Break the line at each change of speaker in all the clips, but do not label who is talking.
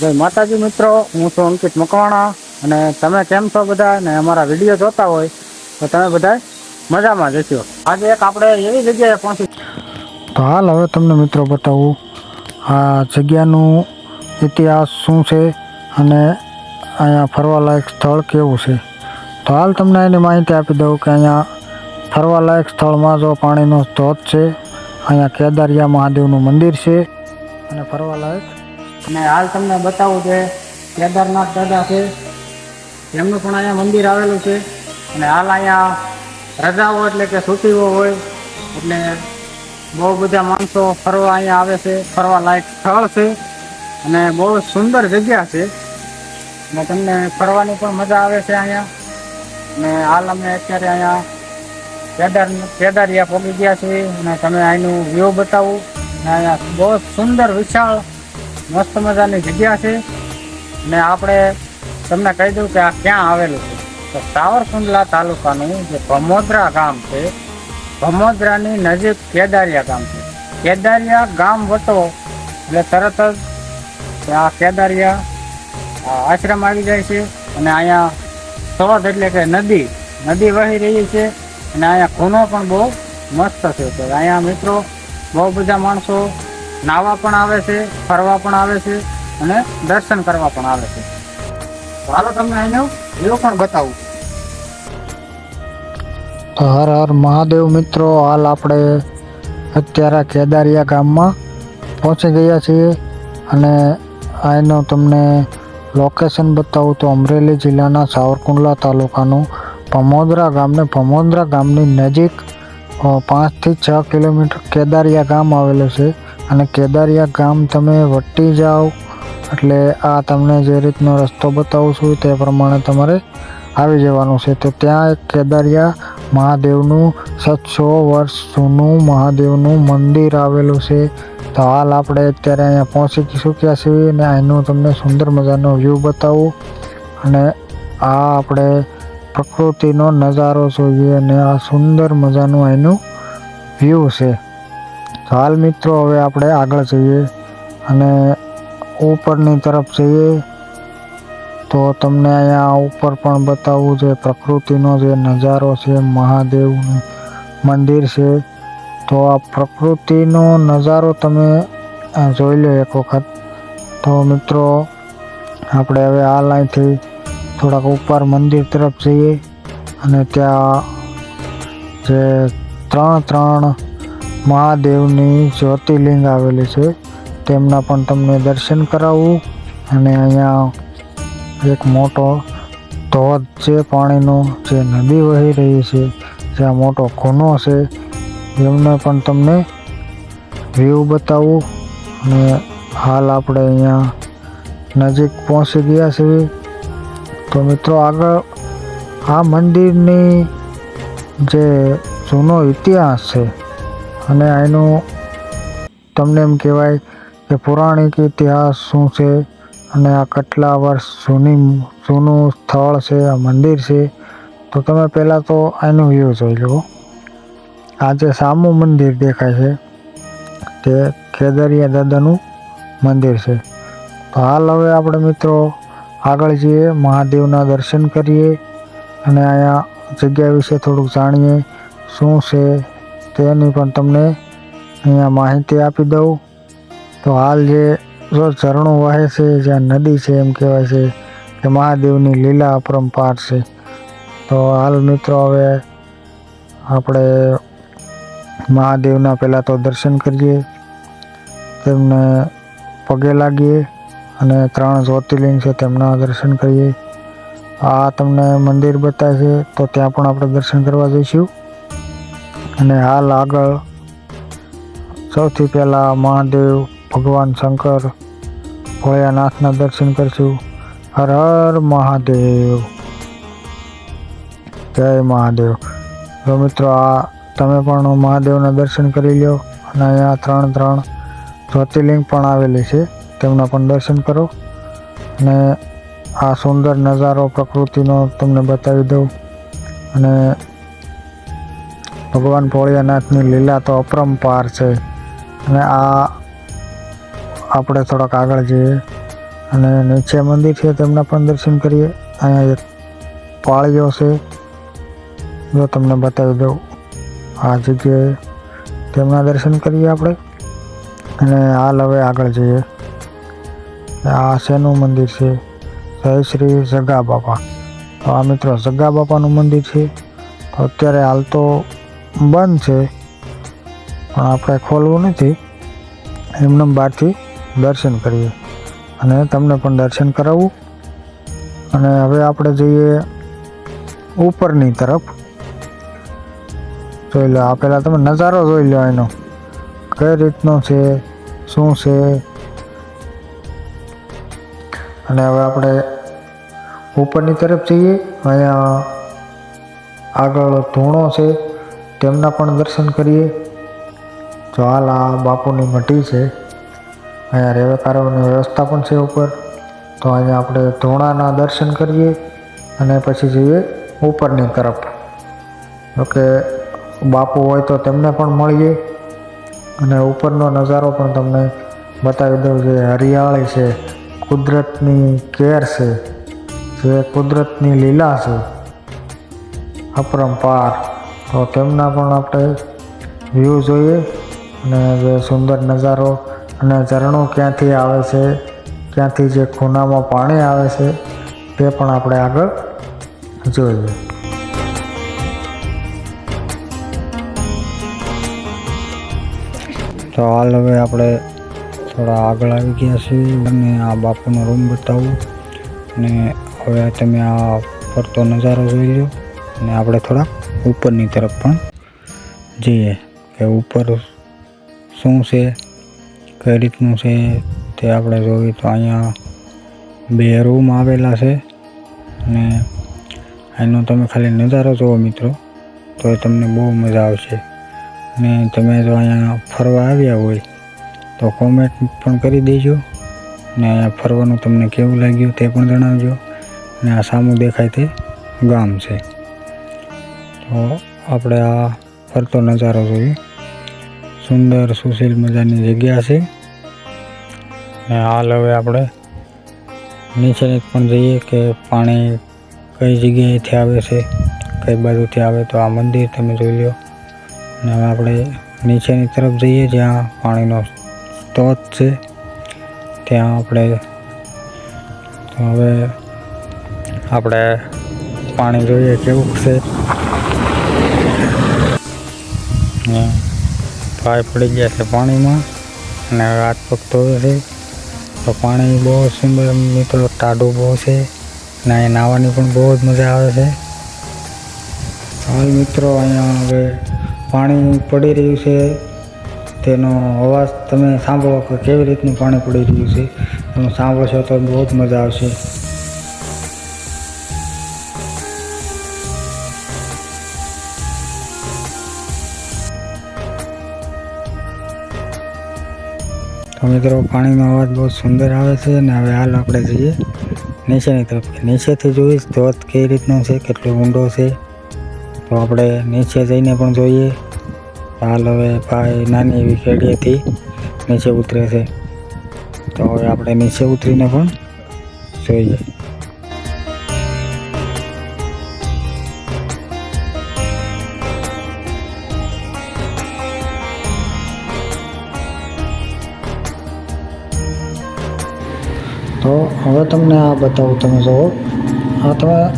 જય માતાજી મિત્રો, હું છું અંકિત મકવાણા અને તમે કેમ છો બધા ને અમારા વીડિયો જોતા હોય તો તમે બધા મજામાં જશો આજે એક આપણે એવી જગ્યાએ પહોંચી તો હાલ હવે તમને મિત્રો બતાવું, આ જગ્યાનું ઇતિહાસ શું છે અને અહીંયા ફરવાલાયક સ્થળ કેવું છે. તો હાલ તમને એની માહિતી આપી દઉં કે અહીંયા ફરવાલાયક સ્થળમાં જો પાણીનો ધોધ છે, અહીંયા કેદારિયા મહાદેવનું મંદિર છે અને ફરવાલાયક અને હાલ તમને બતાવું છે, કેદારનાથ દાદા છે, એમનું પણ અહીંયા મંદિર આવેલું છે. અને હાલ અહીંયા રજાઓ એટલે કે છુટ્ટીઓ હોય, એટલે બહુ બધા માણસો ફરવા અહીંયા આવે છે, ફરવા લાયક સ્થળ છે. અને બહુ સુંદર જગ્યા છે. અને તમને ફરવાની પણ મજા આવે છે અહીંયા. અને હાલ અમે અત્યારે અહીંયા કેદાર, કેદારિયા પહોંચી ગયા છીએ. અને તમે અહીંનું વ્યૂ બતાવું. અને અહીંયા બહુ સુંદર વિશાળ મસ્ત મજાની જગ્યા છે. ને આપણે તમને કહી દઉં કે આ ક્યાં આવેલું છે. તો સાવરકુંડલા તાલુકાનું જે ભમોદરા ગામ છે, ભમોદરાની નજીક કેદારિયા ગામ છે. કેદારિયા ગામ વટો એટલે તરત જ આ કેદારિયા આશ્રમ આવી જાય છે અને અહીંયા સવદ એટલે કે નદી નદી વહી રહી છે અને અહીંયા ખૂનો પણ બહુ મસ્ત છે. તો અહીંયા મિત્રો બહુ બધા માણસો નાહવા પણ આવે છે, ફરવા પણ આવે છે અને દર્શન કરવા પણ આવે છે. હાલો તમને એનું એવું પણ બતાવું. તો હર હર મહાદેવ મિત્રો, હાલ આપણે અત્યારે કેદારિયા ગામમાં પહોંચી ગયા છીએ અને અહીંનું તમને લોકેશન બતાવું તો અમરેલી જિલ્લાના સાવરકુંડલા તાલુકાનું પમોદરા ગામને પમોદરા ગામની નજીક પાંચથી છ કિલોમીટર કેદારિયા ગામ આવેલું છે. અને કેદારિયા ગામ તમે વટી જાઓ, એટલે આ તમને જે રીતનો રસ્તો બતાવું છું તે પ્રમાણે તમારે આવી જવાનું છે. તો ત્યાં એક કેદારિયા મહાદેવનું સાતસો વર્ષ જૂનું મહાદેવનું મંદિર આવેલું છે. તો હાલ આપણે અત્યારે અહીંયા પહોંચી ચૂક્યા છીએ અને અહીંનું તમને સુંદર મજાનો વ્યૂ બતાવું. અને આ આપણે પ્રકૃતિનો નજારો જોઈએ અને આ સુંદર મજાનું અહીંનું વ્યૂ છે. હાલ મિત્રો હવે આપણે આગળ જઈએ અને ઉપરની તરફ જઈએ. તો તમને અહીંયા ઉપર પણ બતાવું છે પ્રકૃતિનો જે નજારો છે, મહાદેવનું મંદિર છે. તો આ પ્રકૃતિનો નજારો તમે જોઈ લો એક વખત. તો મિત્રો, આપણે હવે હાલ લાઈનથી થોડાક ઉપર મંદિર તરફ જઈએ અને ત્યાં જે ત્રણ ત્રણ મહાદેવની જ્યોતિર્લિંગ આવેલી છે. તેમના પણ તમને દર્શન કરાવવું અને અહીંયા એક મોટો ધોધ છે, પાણીનો, જે નદી વહી રહી છે, જ્યાં મોટો ખૂનો છે. એમને પણ તમને વ્યૂ બતાવું. અને હાલ આપણે અહીંયા નજીક પહોંચી ગયા છીએ. તો મિત્રો આગળ આ મંદિરની જે જૂનો ઇતિહાસ છે અને એનું તમને એમ કહેવાય કે પૌરાણિક ઇતિહાસ શું છે? અને આ કેટલા વર્ષ જૂની, જૂનું સ્થળ છે, આ મંદિર છે? તો તમે પહેલાં તો એનું વ્યૂ જોઈ લો. આ જે સામું મંદિર દેખાય છે, તે કેદરિયા દાદાનું મંદિર છે. તો હાલ હવે આપણે મિત્રો આગળ જઈએ, મહાદેવના દર્શન કરીએ અને અહીંયા જગ્યા વિશે થોડુંક જાણીએ, શું છે તેની પણ તમને અહીંયા માહિતી આપી દઉં. તો હાલ જે જો ઝરણું વહે છે જ્યાં નદી છે એમ કહેવાય છે કે મહાદેવની લીલા અપરંપાર છે. તો હાલ મિત્રો હવે આપણે મહાદેવના પહેલાં તો દર્શન કરીએ. તેમને પગે લાગીએ અને ત્રણ જ્યોતિર્લિંગ છે તેમના દર્શન કરીએ. આ તમને મંદિર બતાવે છે, તો ત્યાં પણ આપણે દર્શન કરવા જઈશું. અને હાલ આગળ સૌથી પહેલાં મહાદેવ, ભગવાન શંકર, ભોળાનાથના દર્શન કરશું. હર હર મહાદેવ. જય મહાદેવ. તો મિત્રો આ તમે પણ મહાદેવના દર્શન કરી લો અને અહીંયા ત્રણ ત્રણ જ્યોતિર્લિંગ પણ આવેલી છે. તેમના પણ દર્શન કરો. અને આ સુંદર નજારો પ્રકૃતિનો તમને બતાવી દઉં. અને ભગવાન ભોળિયાનાથની લીલા તો અપરંપાર છે. અને આ આપણે થોડાક આગળ જઈએ. અને નીચે મંદિર છે તેમના પણ દર્શન કરીએ. અહીંયા એક પાળીઓ છે. જો તમને બતાવી દઉં. આ જગ્યાએ તેમના દર્શન કરીએ આપણે. અને હાલ હવે આગળ જઈએ. આ શેનું મંદિર છે? જય શ્રી જગા બાપા. તો આ મિત્રો, જગા બાપાનું મંદિર છે. તો અત્યારે હાલ તો બંધ છે. પણ આપણે ખોલવું નથી. એમને બહારથી દર્શન કરીએ. અને તમને પણ દર્શન કરાવવું અને હવે આપણે જઈએ ઉપરની તરફ. જોઈ લો, આ પહેલાં તમે નજારો જોઈ લો એનો. કઈ રીતનો છે, શું છે? અને હવે આપણે ઉપરની તરફ જઈએ. અહીંયા આગળ ધૂણો છે. તેમના પણ દર્શન કરીએ. જો હાલ આ બાપુની મટી છે, અહીંયા રેવેકારોની વ્યવસ્થા પણ છે ઉપર, તો અહીંયા આપણે ધોણાના દર્શન કરીએ અને પછી જઈએ ઉપરની તરફ. ઓકે બાપુ હોય તો તેમને પણ મળીએ અને ઉપરનો નજારો પણ તમને બતાવી દઉં જે હરિયાળી છે, કુદરતની કેર છે, જે કુદરતની લીલા છે, અપરંપાર. તો તેમના પણ આપણે વ્યૂ જોઈએ અને જે સુંદર નજારો અને ઝરણું ક્યાંથી આવે છે, ક્યાંથી જે ખૂનામાં પાણી આવે છે, તે પણ આપણે આગળ જોઈએ. તો હાલ હવે આપણે થોડા આગળ આવી ગયા છીએ અને આ બાપુનો રૂમ બતાવું. અને હવે તમે આ ફરતો નજારો જોઈ લો અને આપણે થોડા ઉપરની તરફ પણ જઈએ કે ઉપર શું છે, કઈ રીતનું છે તે આપણે જોઈએ તો અહીંયા બે રૂમ આવેલા છે અને એનો તમે ખાલી નજારો જુઓ મિત્રો તો એ તમને બહુ મજા આવશે. અને તમે જો અહીંયા ફરવા આવ્યા હોય તો કોમેન્ટ પણ કરી દેજો અને અહીંયા ફરવાનું તમને કેવું લાગ્યું તે પણ જણાવજો અને આ સામું દેખાય તે ગામ છે. તો આપણે આ ફરતો નજારો જોઈએ સુંદર સુશીલ મજાની જગ્યા છે. ને હાલ હવે આપણે નીચેની પણ જઈએ કે પાણી કઈ જગ્યાએથી આવે છે, કઈ બાજુથી આવે તો આ મંદિર તમે જોઈ લો. અને હવે આપણે નીચેની તરફ જઈએ જ્યાં પાણીનો સ્ત્રોત છે. ત્યાં આપણે હવે આપણે પાણી જોઈએ કેવું છે. ને ભાઈ પડી ગયા છે પાણીમાં અને હાથ પગ ધોવે છે. તો પાણી બહુ સુંદર મિત્રો ટાઢું બહુ છે અને અહીંયા નાહવાની પણ બહુ જ મજા આવે છે. હાલ મિત્રો અહીંયા હવે પાણી પડી રહ્યું છે. તેનો અવાજ તમે સાંભળો કે કેવી રીતનું પાણી પડી રહ્યું છે? તમે સાંભળશો તો બહુ જ મજા આવશે. તો મિત્રો, પાણીનો અવાજ બહુ સુંદર આવે છે અને હવે હાલ આપણે જઈએ નીચેની તરફ નીચેથી જોઈશ ધોધ કઈ રીતનો છે, કેટલો ઊંડો છે. તો આપણે નીચે જઈને પણ જોઈએ. હાલ હવે ભાઈ નાની એવી કેડીએથી નીચે ઉતરે છે. તો હવે આપણે નીચે ઉતરીને પણ જોઈએ. તો હવે તમને આ બતાવું, તમે જુઓ. આ તમે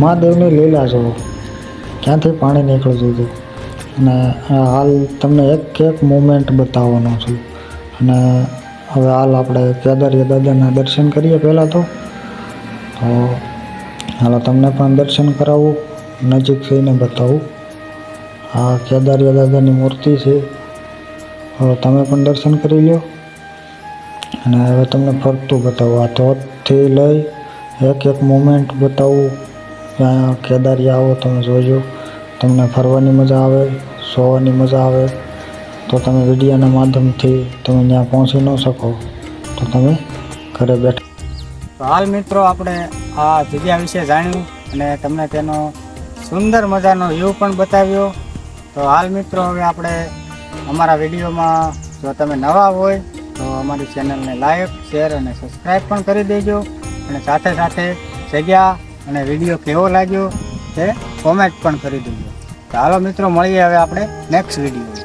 મહાદેવની લીલા જુઓ. ક્યાંથી પાણી નીકળતું હતું અને હાલ તમને એક એક મોમેન્ટ બતાવવાનો છું. અને હવે હાલ આપણે કેદારીય દાદાના દર્શન કરીએ પહેલાં તો. તો હાલો, તમને પણ દર્શન કરાવું, નજીક થઈને બતાવું. આ કેદારીય દાદાની મૂર્તિ છે. હવે તમે પણ દર્શન કરી લો અને હવે તમને ફરતું બતાવું. આ ધોધથી લઈ એક એક મોમેન્ટ બતાવું. ત્યાં કેદારી આવો, તમે જોજો. તમને ફરવાની મજા આવે, સોવાની મજા આવે. તો તમે વિડીયાના માધ્યમથી તમે ત્યાં પહોંચી ન શકો. તો તમે ઘરે બેઠા.
હાલ મિત્રો, આપણે આ જગ્યા વિશે જાણ્યું અને તમને તેનો સુંદર મજાનો વ્યૂ પણ બતાવ્યો. તો હાલ મિત્રો, હવે આપણે અમારા વિડીયોમાં જો તમે નવા હોય તો અમારી ચેનલને લાઈક, શેર અને સબસ્ક્રાઈબ પણ કરી દેજો. અને સાથે સાથે જગ્યા અને વીડિયો કેવો લાગ્યો તે કોમેન્ટ પણ કરી દેજો. ચાલો મિત્રો, મળીએ હવે આપણે નેક્સ્ટ વીડિયો